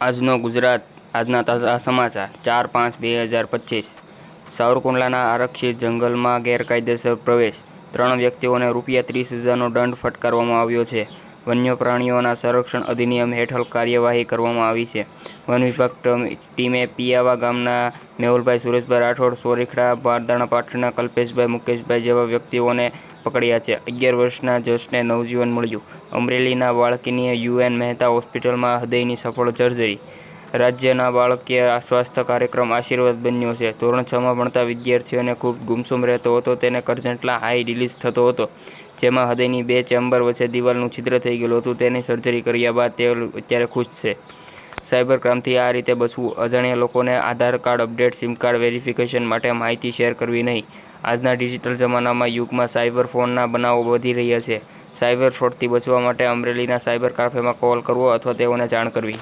આજનો ગુજરાત, આજના તાજા સમાચાર, ચાર પાંચ બે હજાર પચીસ. સાવરકુંડલાના આરક્ષિત જંગલમાં ગેરકાયદેસર પ્રવેશ. ત્રણ વ્યક્તિઓને રૂપિયા ત્રીસ હજારનો દંડ ફટકારવામાં આવ્યો છે. વન્ય પ્રાણીઓના સંરક્ષણ અધિનિયમ હેઠળ કાર્યવાહી કરવામાં આવી છે. વન વિભાગ ટમ- પિયાવા ગામના મેહુલભાઈ સુરેશભાઈ રાઠોડ, સોરીખડા, બારદાણા પાટણના કલ્પેશભાઈ, મુકેશભાઈ જેવા વ્યક્તિઓને પકડ્યા છે. અગિયાર વર્ષના જશને નવજીવન મળ્યું. અમરેલીના બાળકીની યુએન મહેતા હોસ્પિટલમાં હૃદયની સફળ સર્જરી રાજ્યના બાળકીય સ્વાસ્થ્ય કાર્યક્રમ આશીર્વાદ બન્યો છે. ધોરણ છમાં ભણતા વિદ્યાર્થીઓને ખૂબ ગુમસુમ રહેતો હતો. તેને કરજંટલા હાઈ રિલીઝ થતો હતો, જેમાં હૃદયની બે ચેમ્બર વચ્ચે દિવાલનું છિદ્ર થઈ ગયેલું હતું. તેની સર્જરી કર્યા બાદ તે અત્યારે ખુશ છે. સાયબર ક્રાઇમથી આ રીતે બચવું અજાણ્યા લોકોને Aadhaar card update, SIM card verification માટે માહિતી શેર કરવી નહીં. આજના ડિજિટલ જમાનામાં યુગમાં સાયબર ફોનના બનાવો વધી રહ્યા છે. સાયબર ફ્રોડથી બચવા માટે અમરેલીના સાયબર કાફેમાં કોલ કરવો અથવા તેઓને જાણ કરવી.